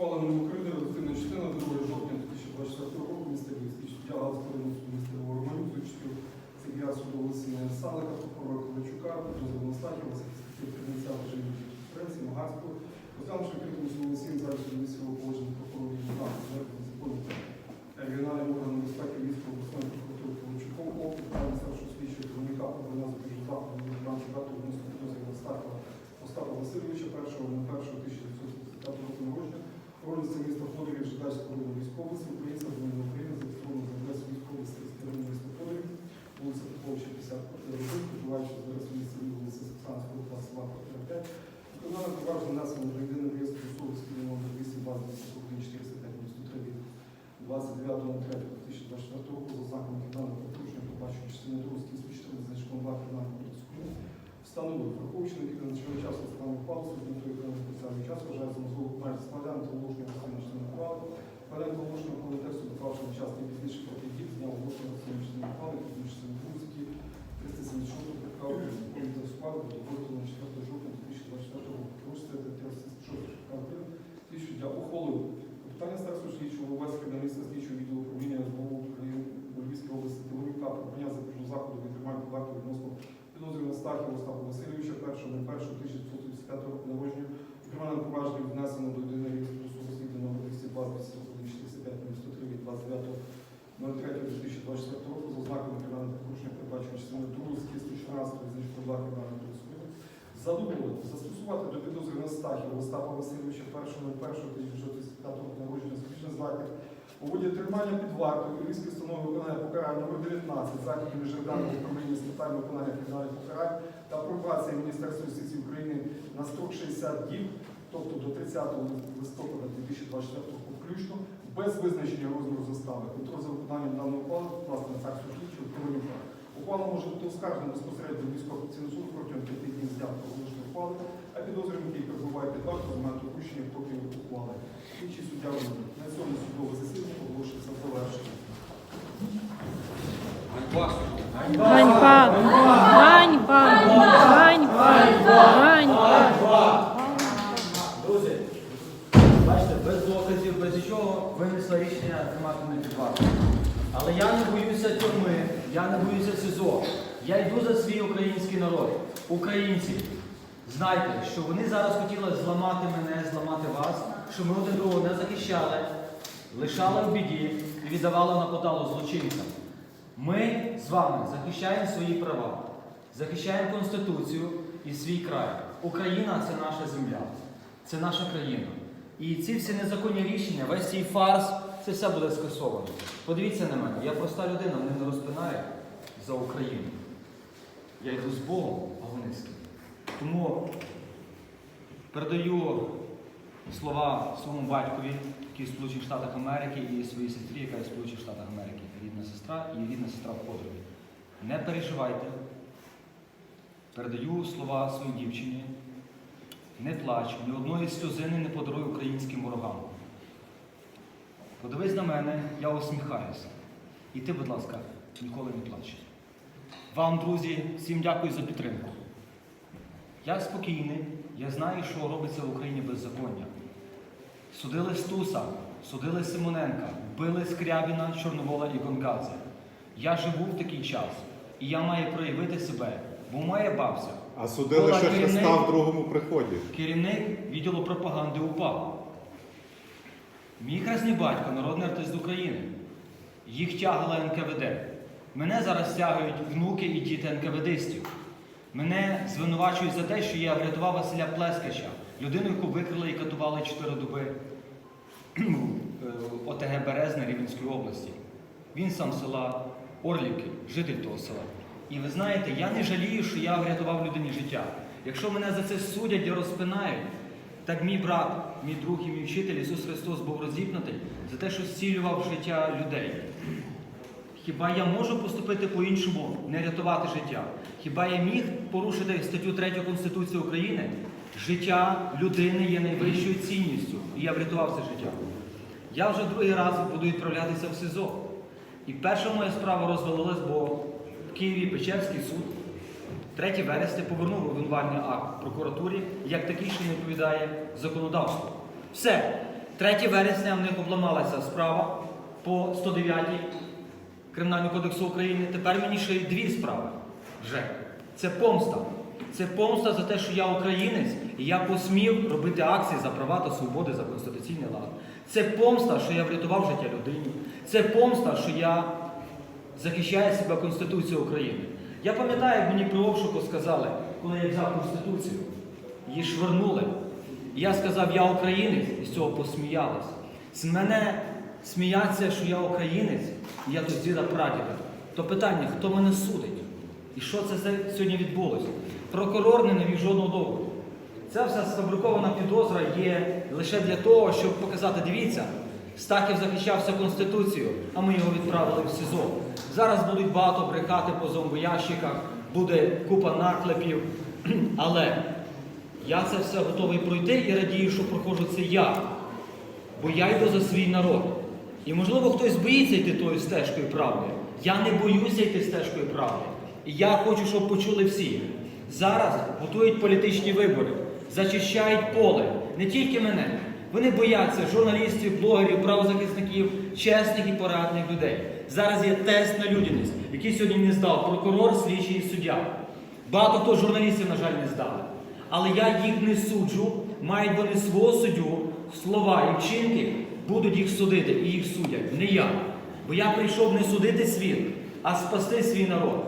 Схваленим України редактивна частина 2 жовтня 2024 року міста Львівський суддя сторону міста Романюк участю суддя судового засідання Салика, прокурора Ковальчука, Петро Стахіва, захисників Кремінця, Жені Франції, Магарського, розглянувши критику судового засідання зараз місцевого положення прокурорів Богдана, звернення закону регіональним органом безпеки Львівського обласної прокуратури Ковальчуком, опит правильно старшого слідчого керівника обрання запобіжного заходу виконавчого дату відносно підозрюваного Стахова Остапа Васильовича, першого на першого 1935 року народження, Організація міста Ходорів, Жидальського району військовості, Українська Збройна України, зареєстровано за адресою військовості сторони міста Ходорів, вулиця Поповича, 50 квартира 1, проживаючи зараз в місті вулиці Саксанського, 22 квартира 5. Виконання провадження внесено до єдиного реєстру особи з номер 220 405 93 від 29.03.2024 року за знаком кримінального порушення, побачення частини 2 статті 114 значком 2 кримінального кодексу України, встановив, враховуючи необхідно начального часу стану паузу, з метою спеціальний час, вважає за можливо майже складання частини члени ухвали, та оголошення коли тексту на не пізніше проти діб, з дня оголошення частини члени ухвали, члени друзі, 376 ПК України, комітет схвали до виготовлення 4 жовтня 2024 року. Порушити 376 ПК України, слідчий для ухвалив. Питання старшого слідчого Ловецька на місце слідчого відділу управління СБУ у Львівській області Тимурюка про прийняття запобіжного заходу від тримання варто відносно підозрюваного Стахіва Остапа Васильовича, першого на першого 1935 року провадження віднесено до єдиної реєстру суду номер 202 245 93 від 29.03.2024 року за ознаками кримінального порушення передбачено частиною 2 статті 114 значку 2 кримінального кодексу Задоволено застосувати до підозрюваного Стахіва Остапа Васильовича першого на першого 1935 року народження запобіжний захід у воді тримання під вартою Львівській установи виконання покарання номер 19 заходів міжрядного управління з питань виконання кримінальних покарань та пробації Міністерства юстиції України на строк 60 діб, тобто до 30 листопада 2024 року включно, без визначення розміру застави. Контроль за виконанням даної ухвали власне царського слідчого Ковалюка. Ухвала може бути оскаржена безпосередньо в військовий протягом 5 днів з дня оголошеної ухвали, а підозрюваний, який перебуває під вартою, моменту вручення копії ухвали. Слідчий суддя. На цьому судове засідання оголошується завершеним. Ганьба! Ганьба! Ганьба! Ганьба! Друзі, бачите, без доказів, без нічого винесла рішення тримати мене під вартою. Але я не боюся тюрми, я не боюся СИЗО. Я йду за свій український народ. Українці, знайте, що вони зараз хотіли зламати мене, зламати вас, що ми один другого не захищали, лишали в біді і віддавали на поталу злочинцям. Ми з вами захищаємо свої права, захищаємо Конституцію і свій край. Україна це наша земля, це наша країна. І ці всі незаконні рішення, весь цей фарс, це все буде скасовано. Подивіться на мене, я проста людина, мене не розпинає за Україну. Я йду з Богом, а вони з ким. Тому передаю слова своєму батькові, який в Сполучених Штатах Америки, і своїй сестрі, яка в Сполучених Штатах Америки, рідна сестра і рідна сестра в Ходрові. Не переживайте. Передаю слова своїй дівчині. Не плач, ні одної сльозини не подаруй українським ворогам. Подивись на мене, я усміхаюся. І ти, будь ласка, ніколи не плач. Вам, друзі, всім дякую за підтримку. Я спокійний, я знаю, що робиться в Україні беззаконня. Судили Стуса, судили Симоненка, били Скрябіна, Чорновола і Гонкадзе. Я живу в такий час, і я маю проявити себе, бо моя бабця, А судили керівник- Христа в другому приході. керівник відділу пропаганди УПА. Мій хресний батько, народний артист України. Їх тягала НКВД. Мене зараз тягають внуки і діти НКВДистів. Мене звинувачують за те, що я врятував Василя Плескача, людину, яку викрили і катували 4 доби е, ОТГ Березна Рівненської області. Він сам села Орлівки, житель того села. І ви знаєте, я не жалію, що я врятував людині життя. Якщо мене за це судять і розпинають, так мій брат, мій друг і мій вчитель Ісус Христос був розіпнутий за те, що зцілював життя людей. Хіба я можу поступити по-іншому, не рятувати життя? Хіба я міг порушити статтю 3 Конституції України? Життя людини є найвищою цінністю, і я врятував це життя. Я вже другий раз буду відправлятися в СИЗО. І перша моя справа розвалилась, бо в Києві Печерський суд 3 вересня повернув обвинувальний акт прокуратурі як такий, що не відповідає законодавству. Все. 3 вересня в них обламалася справа по 109 Кримінального кодексу України. Тепер мені ще й дві справи. Вже. Це помста. Це помста за те, що я українець, і я посмів робити акції за права та свободи, за конституційний лад. Це помста, що я врятував життя людині. Це помста, що я захищаю себе Конституцію України. Я пам'ятаю, як мені при обшуку сказали, коли я взяв Конституцію, її швирнули. І я сказав, я українець, і з цього посміялись. З мене сміяться, що я українець, і я тут діда прадіда. То питання, хто мене судить? І що це сьогодні відбулося? Прокурор не навів жодного доводу. Ця вся сфабрикована підозра є лише для того, щоб показати, дивіться, Стахів захищався Конституцією, а ми його відправили в СІЗО. Зараз будуть багато брехати по зомбоящиках, буде купа наклепів. Але я це все готовий пройти і радію, що проходжу це я. Бо я йду за свій народ. І можливо хтось боїться йти тою стежкою правди. Я не боюся йти стежкою правди. І я хочу, щоб почули всі. Зараз готують політичні вибори, зачищають поле, не тільки мене. Вони бояться журналістів, блогерів, правозахисників, чесних і порадних людей. Зараз є тест на людяність, який сьогодні не здав прокурор, слідчий і суддя. Багато хто журналістів, на жаль, не здали. Але я їх не суджу, мають вони свого суддю, слова і вчинки, будуть їх судити і їх судять. Не я. Бо я прийшов не судити світ, а спасти свій народ.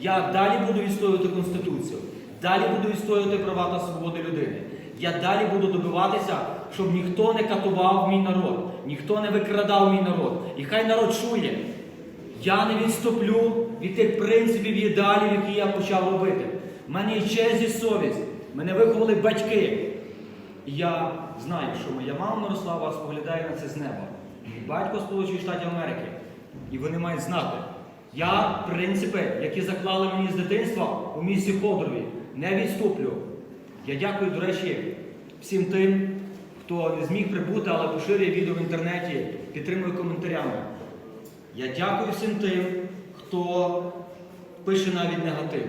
Я далі буду відстоювати Конституцію, далі буду відстоювати права та свободи людини. Я далі буду добиватися, щоб ніхто не катував мій народ, ніхто не викрадав мій народ. І хай народ чує, я не відступлю від тих принципів і ідеалів, які я почав робити. У мене є честь і совість. Мене виховали батьки. І я знаю, що моя мама Мирослава споглядає на це з неба. Мій батько Сполучених Штатів Америки. І вони мають знати. Я принципи, які заклали мені з дитинства у місті Ходорові, не відступлю. Я дякую, до речі, всім тим, хто не зміг прибути, але поширює відео в інтернеті, підтримує коментарями. Я дякую всім тим, хто пише навіть негатив.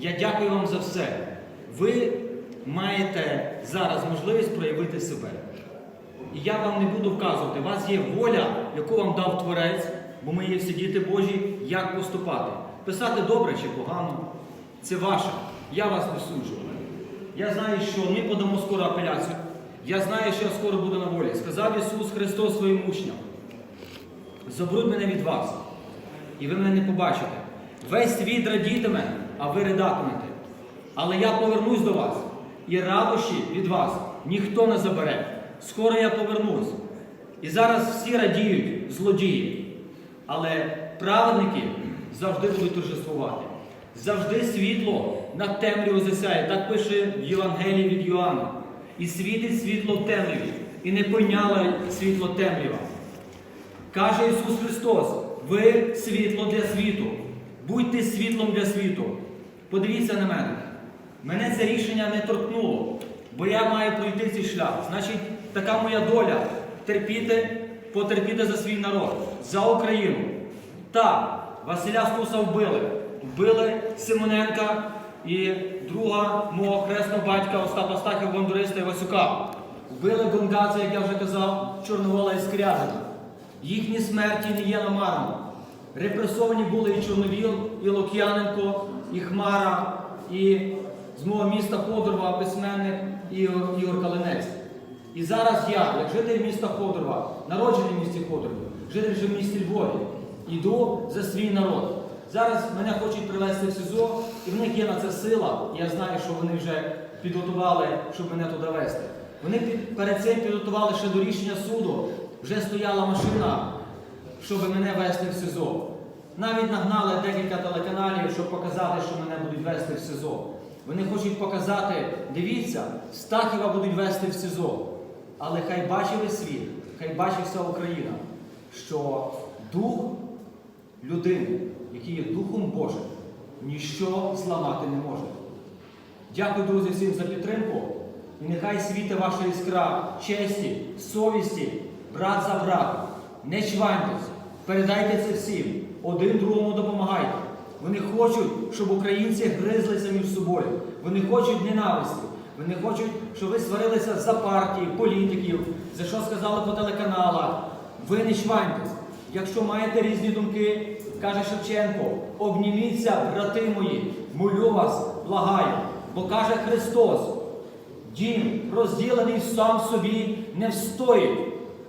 Я дякую вам за все. Ви маєте зараз можливість проявити себе. І я вам не буду вказувати, у вас є воля, яку вам дав Творець, бо ми є всі діти Божі, як поступати. Писати добре чи погано це ваше. Я вас не суджу. Я знаю, що ми подамо скоро апеляцію. Я знаю, що я скоро буду на волі. Сказав Ісус Христос своїм учням. Забрудь мене від вас, і ви мене не побачите. Весь світ радітиме, а ви ридатимете. Але я повернусь до вас, і радощі від вас ніхто не забере. Скоро я повернусь. І зараз всі радіють злодії. Але праведники завжди будуть торжествувати. Завжди світло над темрявою засяє. Так пише в Євангелії від Йоанна. І світить світло в темряві, і не пойняло світло темрява. Каже Ісус Христос, ви світло для світу. Будьте світлом для світу. Подивіться на мене. Мене це рішення не торкнуло, бо я маю пройти цей шлях. Значить, така моя доля терпіти, потерпіти за свій народ, за Україну. Так, Василя Стуса вбили. Вбили Симоненка і друга мого хресного батька Остапа Стахів Бондариста Івасюка. Вбили Гонгадзе, як я вже казав, Чорновола і Скряжина. Їхні смерті не є намарно. Репресовані були і Чорновіл, і Лук'яненко, і Хмара, і з мого міста Ходорова письменник Ігор, Ігор Калинець. І зараз я, як житель міста Ходорова, народжений в місті Ходорові, житель вже в місті Львові, йду за свій народ. Зараз мене хочуть привезти в СІЗО, і в них є на це сила. Я знаю, що вони вже підготували, щоб мене туди везти. Вони перед цим підготували ще до рішення суду. Вже стояла машина, щоб мене везти в СИЗО. Навіть нагнали декілька телеканалів, щоб показати, що мене будуть везти в СИЗО. Вони хочуть показати, дивіться, Стахіва будуть везти в СИЗО. Але хай весь світ, хай бачить вся Україна, що дух людини, який є Духом Божим, ніщо зламати не може. Дякую, друзі, всім за підтримку. І нехай світе ваша іскра честі, совісті, брат за брата. Не чваньтесь, передайте це всім, один другому допомагайте. Вони хочуть, щоб українці гризлися між собою. Вони хочуть ненависті. Вони хочуть, щоб ви сварилися за партії, політиків, за що сказали по телеканалах. Ви не чваньтесь. Якщо маєте різні думки, каже Шевченко, обніміться, брати мої, молю вас, благаю. Бо каже Христос, дім, розділений сам собі, не встоїть,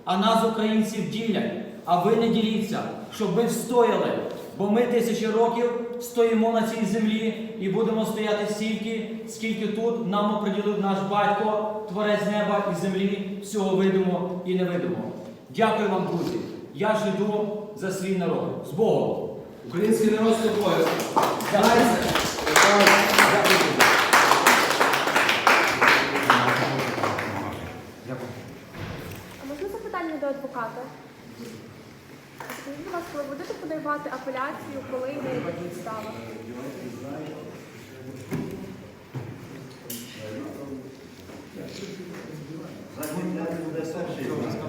а нас, українців, ділять. А ви не діліться, щоб ми встояли. Бо ми тисячі років стоїмо на цій землі і будемо стояти стільки, скільки тут нам оприділив наш батько, творець неба і землі, всього видимо і невидимого. Дякую вам, друзі. Я ж йду за свій народ. З Богом! Український народ з тобою. А можна запитання до адвоката? Скажіть, будь ласка, ви будете подавати апеляцію, коли і на яких підставах? Буде сочі.